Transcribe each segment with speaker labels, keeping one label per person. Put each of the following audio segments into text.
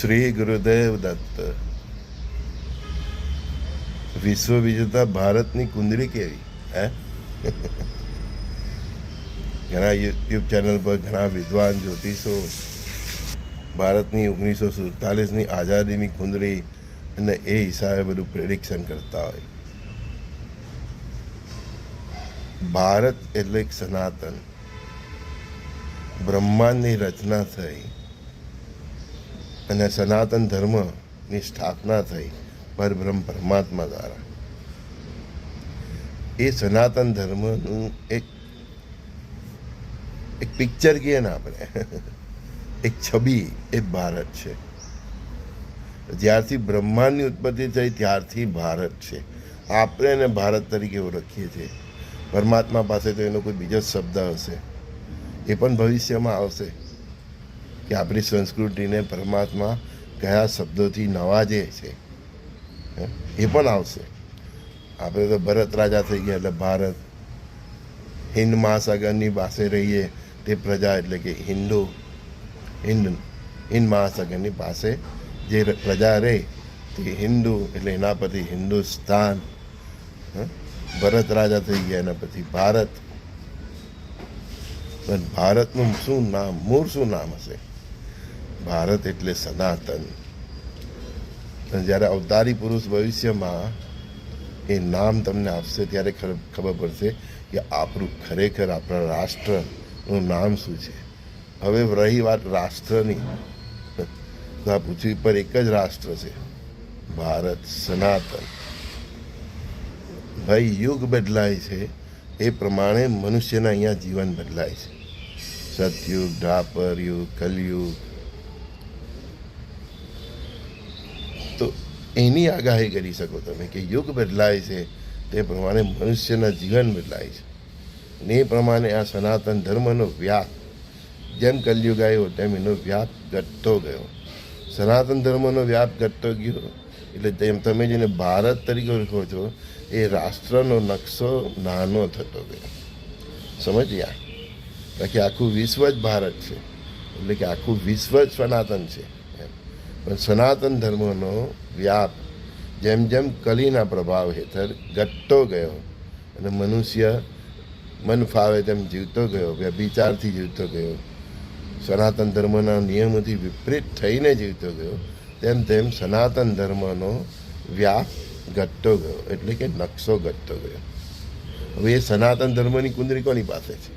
Speaker 1: શ્રી ગુરુદેવ દત્ત. વિશ્વ વિજેતા ભારતની કુંદરી કેવી, હે? ઘણા યુટ્યુબ ચેનલ પર ઘણા વિદ્વાન જ્યોતિષો. ભારતની ઓગણીસો સુડતાલીસની આઝાદીની કુંદરી અને એ હિસાબે બધું પ્રેડિક્શન કરતા હોય. ભારત એટલે સનાતન. બ્રહ્માંડની રચના થઈ. અને સનાતન ધર્મની સ્થાપના થઈ પરબ્રહ્મ પરમાત્મા દ્વારા. એ સનાતન ધર્મનું એક એક પિક્ચર કહીએ ને આપણે. એક છબી, એ ભારત છે. જ્યારથી બ્રહ્માંડની ઉત્પત્તિ થઈ ત્યારથી ભારત છે. આપણે એને ભારત તરીકે ઓળખીએ છીએ. પરમાત્મા પાસે તો એનો કોઈ બીજો શબ્દ હશે. એ પણ ભવિષ્યમાં આવશે. કે આપણી સંસ્કૃતિને પરમાત્મા કયા શબ્દોથી નવાજે છે? એ પણ આવશે આપણે તો ભરત રાજા થઈ ગયા એટલે ભારત, હિન્દ મહાસાગરની પાસે રહીએ તે પ્રજા એટલે કે હિન્દુ, હિન્દ હિન્દ મહાસાગરની પાસે જે પ્રજા રહે તે હિન્દુ એટલે એના પછી હિન્દુસ્તાન? ભરત રાજા થઈ ગયા એના પછી ભારત પણ ભારતનું શું નામ, મૂળ શું નામ હશે ભારત એટલે સનાતન. જ્યારે અવતારી પુરુષ ભવિષ્યમાં એ નામ તમને આપશે, ત્યારે ખબર ખબર પડશે કે આપણું ખરેખર આપણા રાષ્ટ્રનું નામ શું છે. હવે રહી વાત રાષ્ટ્રની. તો આ પૃથ્વી પર એક જ રાષ્ટ્ર છે, ભારત સનાતન. ભાઈ, યુગ બદલાય છે, એ પ્રમાણે મનુષ્યના અહીંયા જીવન બદલાય છે. સતયુગ દ્વાપર યુગ કલયુગ તો એની આગાહી કરી શકો તમે કે યુગ બદલાય છે, તે પ્રમાણે મનુષ્યના જીવન બદલાય છે. અને એ પ્રમાણે આ સનાતન ધર્મનો વ્યાપ, જેમ કલયુગ આવ્યો તેમ એનો વ્યાપ ઘટતો ગયો. સનાતન ધર્મનો વ્યાપ ઘટતો ગયો, એટલે તેમ તમે જેને ભારત તરીકે ઓળખો છો, એ રાષ્ટ્રનો નકશો નાનો થતો ગયો. સમજ્યા? બાકી આખું વિશ્વ જ ભારત છે, એટલે કે આખું વિશ્વ જ સનાતન છે. પણ સનાતન ધર્મનો વ્યાપ જેમ જેમ કલીના પ્રભાવ હેઠળ ઘટતો ગયો અને મનુષ્ય મન ફાવે તેમ જીવતો ગયો, વ્યભિચારથી જીવતો ગયો, સનાતન ધર્મના નિયમોથી વિપરીત થઈને જીવતો ગયો, તેમ તેમ સનાતન ધર્મનો વ્યાપ ઘટતો ગયો, એટલે કે નકશો ઘટતો ગયો. હવે એ સનાતન ધર્મની કુંદરી કોની પાસે છે?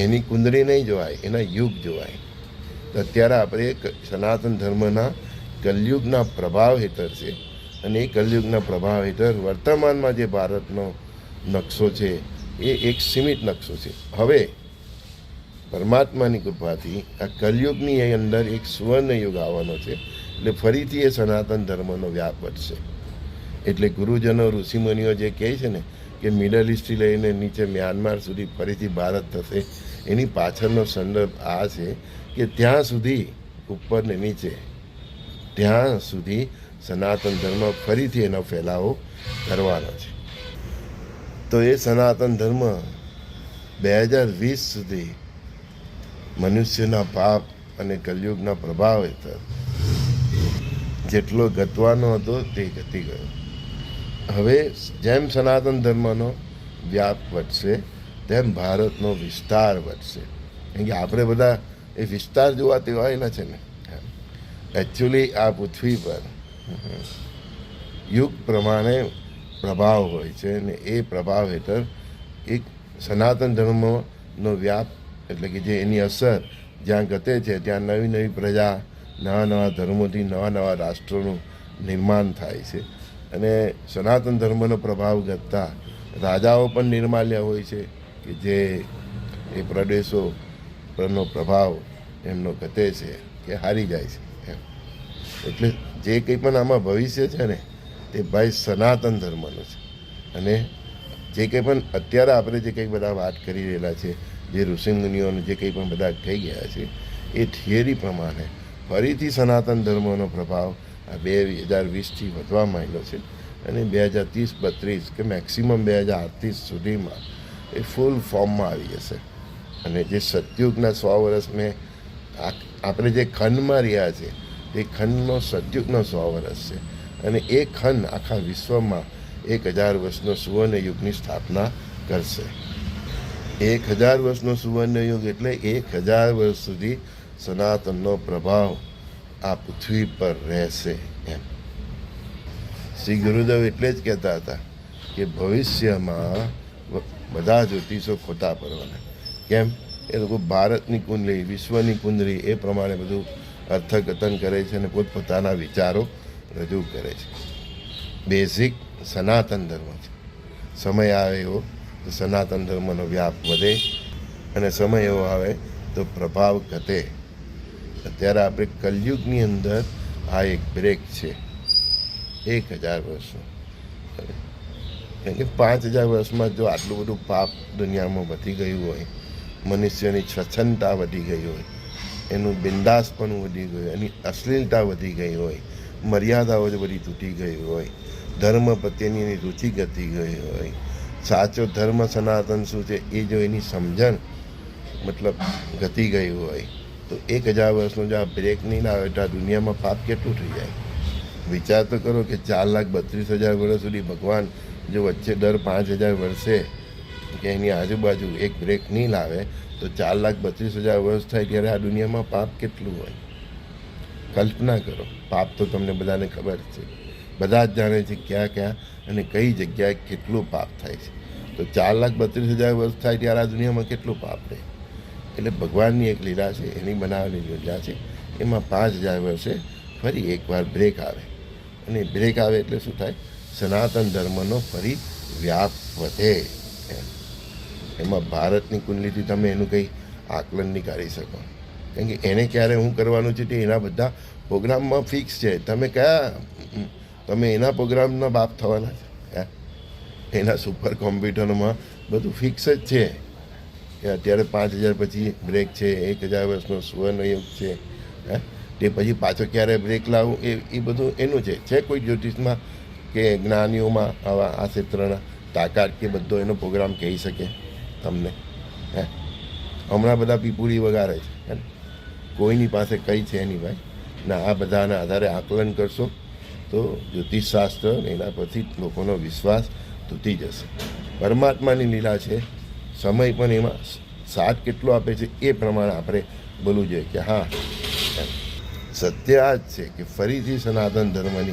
Speaker 1: એની કુંદરી નહીં જોવાય, એના યુગ જોવાય. તો અત્યારે આપણે સનાતન ધર્મના કલયુગના પ્રભાવ હેઠળ છે. અને એ કલયુગના પ્રભાવ હેઠળ વર્તમાનમાં જે ભારતનો નકશો છે, એ એક સીમિત નકશો છે. હવે પરમાત્માની કૃપાથી આ કલયુગની એ અંદર એક સુવર્ણ યુગ આવવાનો છે, એટલે ફરીથી એ સનાતન ધર્મનો વ્યાપ વધશે. એટલે ગુરુજનો, ઋષિમુનિઓ જે કહે છે ને કે મિડલ ઇસ્ટથી લઈને નીચે મ્યાનમાર સુધી ફરીથી ભારત થશે. એની પાછળનો સંદર્ભ આ છે કે ત્યાં સુધી ઉપર ને નીચે, ત્યાં સુધી સનાતન ધર્મ ફરીથી એનો ફેલાવો કરવાનો છે. તો એ સનાતન ધર્મ બે હજાર વીસ સુધી મનુષ્યના પાપ અને કલયુગના પ્રભાવ હેઠળ જેટલો ગતવાનો હતો તે ગતી ગયો. હવે જેમ સનાતન ધર્મનો વ્યાપ વધશે તેમ ભારતનો વિસ્તાર વધશે. કેમ કે આપણે બધા એ વિસ્તાર જોવા તેવાયેલા છે ને. એકચ્યુઅલી આ પૃથ્વી પર યુગ પ્રમાણે પ્રભાવ હોય છે અને એ પ્રભાવ હેઠળ એક સનાતન ધર્મનો વ્યાપ એટલે કે જે એની અસર જ્યાં ગતે છે, ત્યાં નવી નવી પ્રજા, નવા નવા ધર્મોથી નવા નવા રાષ્ટ્રોનું નિર્માણ થાય છે. અને સનાતન ધર્મનો પ્રભાવ ઘટતા રાજાઓ પણ નિર્માલ્ય હોય છે. કે જે એ પ્રદેશો પરનો પ્રભાવ એમનો ઘટે છે કે હારી જાય છે એમ. એટલે જે કંઈ પણ આમાં ભવિષ્ય છે ને, તે ભાઈ સનાતન ધર્મનું છે. અને જે કંઈ પણ અત્યારે આપણે જે કંઈ બધા વાત કરી રહેલા છે, જે ઋષિમુનિઓને જે કંઈ પણ બધા કહી ગયા છે, એ થિયરી પ્રમાણે ફરીથી સનાતન ધર્મનો પ્રભાવ આ બે હજાર વીસથી વધવા માંડ્યો છે. અને બે હજાર ત્રીસ બત્રીસ કે મેક્સિમમ બે હજાર આઠત્રીસ સુધીમાં એ ફૂલ ફોર્મમાં આવી જશે. અને જે સતયુગના સો વર્ષ મેં આપણે જે ખંડમાં રહ્યા છે તે ખંડનો સતયુગનો સો વર્ષ છે. અને એ ખંડ આખા વિશ્વમાં એક હજાર વર્ષનો સુવર્ણ યુગની સ્થાપના કરશે. એક હજાર વર્ષનો સુવર્ણ યુગ એટલે એક હજાર વર્ષ સુધી સનાતનનો પ્રભાવ આ પૃથ્વી પર રહેશે એમ. શ્રી ગુરુદેવ એટલે જ કહેતા હતા કે ભવિષ્યમાં બધા જ્યોતિષો ખોટા પડવાના. કેમ? એ લોકો ભારતની કુંડલી, વિશ્વની કુંડલી, એ પ્રમાણે બધું અર્થઘટન કરે છે અને પોતપોતાના વિચારો રજૂ કરે છે. બેઝિક સનાતન ધર્મ છે. સમય આવે એવો તો સનાતન ધર્મનો વ્યાપ વધે અને સમય એવો આવે તો પ્રભાવ ઘટે. અત્યારે આપણે કલયુગની અંદર આ એક બ્રેક છે. એક હજાર વર્ષનો. કે પાંચ હજાર વર્ષમાં જો આટલું બધું પાપ દુનિયામાં વધી ગયું હોય, મનુષ્યની સ્વચ્છતા વધી ગઈ હોય, એનું બિંદાસપણું વધી ગયું એની અશ્લીલતા વધી ગઈ હોય, મર્યાદાઓ જ બધી તૂટી ગઈ હોય, ધર્મ પ્રત્યેની એની રુચિ ઘટી ગઈ હોય, સાચો ધર્મ સનાતન શું છે એ જો એની સમજણ મતલબ ઘટી ગઈ હોય, તો એક હજાર વર્ષનો જો આ બ્રેક નહીં આવે તો આ દુનિયામાં પાપ કેટલું થઈ જાય? વિચાર તો કરો કે ચાર લાખ બત્રીસ હજાર વર્ષ સુધી ભગવાન જો વચ્ચે દર પાંચ હજાર વર્ષે કે એની આજુબાજુ એક બ્રેક નહીં લાવે, તો ચાર લાખ બત્રીસ હજાર વર્ષ થાય ત્યારે આ દુનિયામાં પાપ કેટલું હોય? કલ્પના કરો. પાપ તો તમને બધાને ખબર છે. બધા જ જાણે છે ક્યાં ક્યાં અને કઈ જગ્યાએ કેટલું પાપ થાય છે. તો ચાર લાખ બત્રીસ હજાર વર્ષ થાય ત્યારે આ દુનિયામાં કેટલું પાપ રહે? એટલે ભગવાનની એક લીલા છે, એની બનાવેલી લીલા છે. એમાં પાંચ હજાર વર્ષે ફરી એકવાર બ્રેક આવે. અને બ્રેક આવે એટલે શું થાય? સનાતન ધર્મનો ફરી વ્યાપ વધે એમ. ભારતની કુંડલીથી તમે એનું કંઈ આકલન નહીં કાઢી શકો. કેમ કે એને ક્યારે હું કરવાનું છે તે એના બધા પ્રોગ્રામમાં ફિક્સ છે. તમે કયા? તમે એના પ્રોગ્રામના બાપ થવાના છે? એના સુપર કોમ્પ્યુટરમાં બધું ફિક્સ જ છે. કે અત્યારે પાંચ હજાર પછી બ્રેક છે, એક હજાર વર્ષનો સુવર્ણયુગ છે. હે? તે પછી પાછો ક્યારે બ્રેક લાવવું એ એ બધું એનું છે. છે કોઈ જ્યોતિષમાં કે જ્ઞાનીઓમાં આવા આ ક્ષેત્રના તાકાત કે બધો એનો પ્રોગ્રામ કહી શકે તમને? હે? હમણાં બધા પીપુરી વગાડે છે, હે કોઈની પાસે કઈ છે નહીં ભાઈ. ના, આ બધાના આધારે આકલન કરશો તો જ્યોતિષશાસ્ત્ર એના પરથી લોકોનો વિશ્વાસ તૂટી જશે. પરમાત્માની લીલા છે. સમય પણ એમાં સાથ કેટલો આપે છે એ પ્રમાણે આપણે બોલવું જોઈએ કે હા. સત્ય આ જ છે કે ફરીથી સનાતન ધર્મની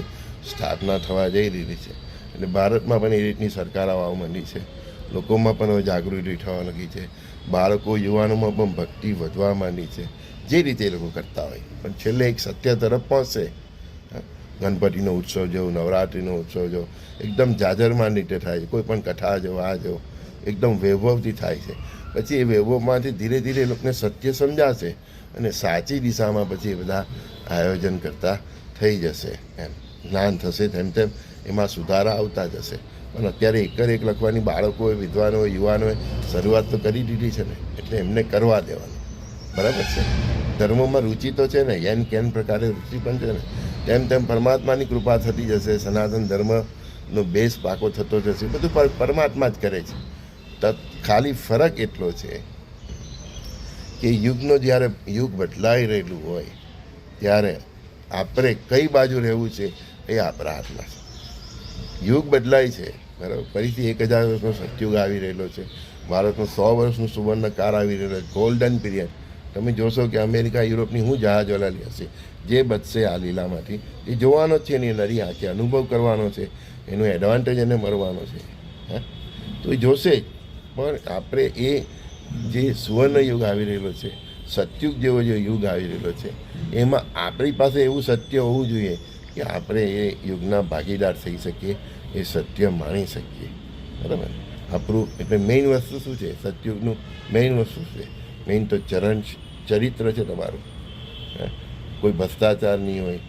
Speaker 1: સ્થાપના થવા જઈ રહી છે. એટલે ભારતમાં પણ એ રીતની સરકાર આવવા માંડી છે. લોકોમાં પણ હવે જાગૃતિ થવા લાગી છે. બાળકો, યુવાનોમાં પણ ભક્તિ વધવા માંડી છે. જે રીતે એ લોકો કરતા હોય. પણ છેલ્લે એક સત્ય તરફ પહોંચશે. ગણપતિનો ઉત્સવ જેવો નવરાત્રિનો ઉત્સવ જેવો એકદમ જાજરમાન રીતે થાય છે. કોઈ પણ કથા જેવો આ જેવો એકદમ વૈભવથી થાય છે. પછી એ વૈભવમાંથી ધીરે ધીરે એ લોકોને સત્ય સમજાશે અને સાચી દિશામાં પછી એ બધા આયોજન કરતા થઈ જશે એમ. જ્ઞાન થશે તેમ તેમ એમાં સુધારા આવતા જશે. પણ અત્યારે એકર એક લખવાની બાળકોએ વિદ્વાનોએ યુવાનોએ શરૂઆત તો કરી દીધી છે ને. એટલે એમને કરવા દેવાનું. બરાબર છે? ધર્મમાં રુચિ તો છે ને, એન કેન પ્રકારે રુચિ પણ છે ને. તેમ તેમ પરમાત્માની કૃપા થતી જશે, સનાતન ધર્મનો બેઝ પાકો થતો જશે. બધું પરમાત્મા જ કરે છે. તત, ખાલી ફરક એટલો છે કે યુગનો જ્યારે યુગ બદલાઈ રહેલું હોય ત્યારે આપણે કઈ બાજુ રહેવું છે એ આપણા હાથમાં છે. યુગ બદલાય છે, બરાબર. ફરીથી એક હજાર વર્ષનો સતયુગ આવી રહેલો છે. ભારતનો સો વર્ષનું સુવર્ણકાર આવી રહેલો છે. ગોલ્ડન પીરિયડ તમે જોશો કે અમેરિકા, યુરોપની હું જહાજ વલાલી હશે, જે બચશે આ લીલામાંથી. એ જોવાનો જ છે એની નરી આંખે અનુભવ કરવાનો છે. એનું એડવાન્ટેજ એને મળવાનો છે. હા? તો એ જોશે પણ આપણે એ જે સુવર્ણ યુગ આવી રહેલો છે સતયુગ જેવો જે યુગ આવી રહેલો છે. એમાં આપણી પાસે એવું સત્ય હોવું જોઈએ કે આપણે એ યુગના ભાગીદાર થઈ શકીએ, એ સત્ય માણી શકીએ. બરાબર? આપણું એટલે મેઇન વસ્તુ શું છે? સતયુગનું મેઇન વસ્તુ છે? મેઇન તો ચરણ ચરિત્ર છે તમારું? કોઈ ભ્રષ્ટાચાર નહીં હોય,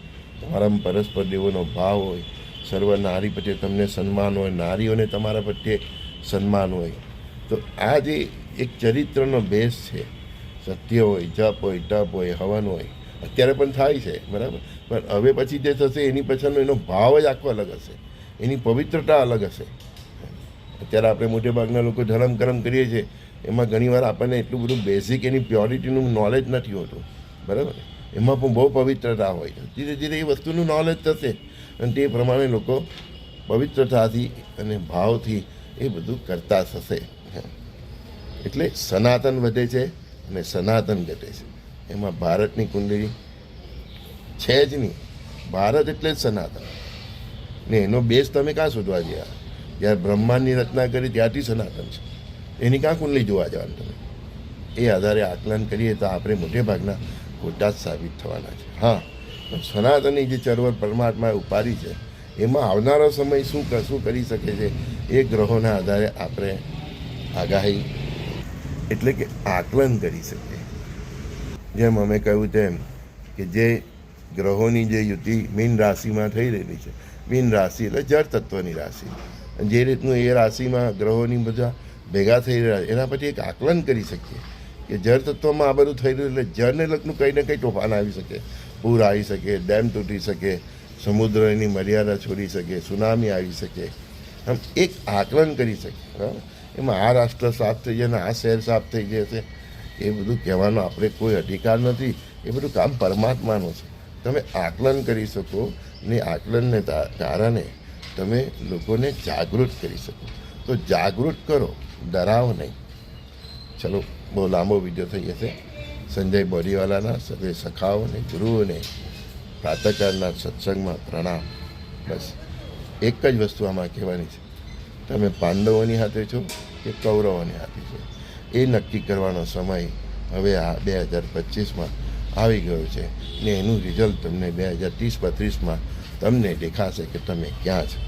Speaker 1: તમારામાં પરસ્પર દેવોનો ભાવ હોય, સર્વ નારી પ્રત્યે તમને સન્માન હોય, નારીઓને તમારા પ્રત્યે સન્માન હોય. તો આ જે એક ચરિત્રનો બેસ છે સત્ય હોય, જપ હોય, તપ હોય, હવન હોય, અત્યારે પણ થાય છે, બરાબર? પણ હવે પછી જે થશે, એની પાછળનો એનો ભાવ જ આખો અલગ હશે. એની પવિત્રતા અલગ હશે. અત્યારે આપણે મોટેભાગના લોકો ધરમ કરમ કરીએ છીએ, એમાં ઘણીવાર આપણને એટલું બધું બેઝિક એની પ્યોરિટીનું નોલેજ નથી હોતું, બરાબર? એમાં પણ બહુ પવિત્રતા હોય છે. ધીરે ધીરે એ વસ્તુનું નોલેજ થશે. અને તે પ્રમાણે લોકો પવિત્રતાથી અને ભાવથી એ બધું કરતા થશે. એટલે સનાતન વધે છે અને સનાતન ઘટે છે. એમાં ભારતની કુંડળી છે જ નહીં. ભારત એટલે જ સનાતન. ને એનો બેઝ તમે કાં શોધવા ગયા? જ્યારે બ્રહ્માંડની રચના કરી ત્યારથી સનાતન છે. એની કાં કુંડલી જોવા જવાનું તમે? એ આધારે આકલન કરીએ તો આપણે મોટે ભાગના ખોટા જ સાબિત થવાના છે. હા, પણ સનાતનની જે ચળવળ પરમાત્માએ ઉપાડી છે, એમાં આવનારો સમય શું શું કરી શકે છે એ ગ્રહોના આધારે આપણે આગાહી એટલે કે આકલન કરી શકીએ જેમ અમે કહ્યું તેમ કે જે ગ્રહોની જે યુતિ મીન રાશિમાં થઈ રહેલી છે. મીન રાશિ એટલે જળ તત્વની રાશિ. જે રીતનું એ રાશિમાં ગ્રહોની બધા ભેગા થઈ રહ્યા, એના પછી એક આકલન કરી શકીએ. કે જળ તત્વમાં આ બધું થઈ રહ્યું એટલે જળને લગનું કંઈ ને કંઈ તોફાન આવી શકે. પૂર આવી શકે, ડેમ તૂટી શકે, સમુદ્રની મર્યાદા છોડી શકે, સુનામી આવી શકે. આમ એક આકલન કરી શકે બરાબર? એમાં આ રાષ્ટ્ર સાફ થઈ જાય ને આ શહેર સાફ થઈ જશે એ બધું કહેવાનો આપણે કોઈ અધિકાર નથી. એ બધું કામ પરમાત્માનું છે. તમે આકલન કરી શકો ને આકલનને કારણે તમે લોકોને જાગૃત કરી શકો. તો જાગૃત કરો, ડરાવો નહીં. ચલો, બહુ લાંબો વીડિયો થઈ જશે સંજય બોરીવાલાના સભે સખાઓને ગુરુઓને પ્રાતકાળના સત્સંગમાં પ્રણામ. બસ, એક જ વસ્તુ આમાં કહેવાની છે. તમે પાંડવોની હાથે છો કે કૌરવોને આપી છે. એ નક્કી કરવાનો સમય હવે આ બે હજાર પચીસમાં આવી ગયો છે ને એનું રિઝલ્ટ તમને બે હજાર ત્રીસ બત્રીસમાં તમને દેખાશે કે તમે ક્યાં છો.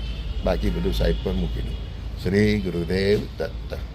Speaker 1: બાકી બધું સાઈડ પર મૂકી દો શ્રી ગુરુદેવ દત્ત.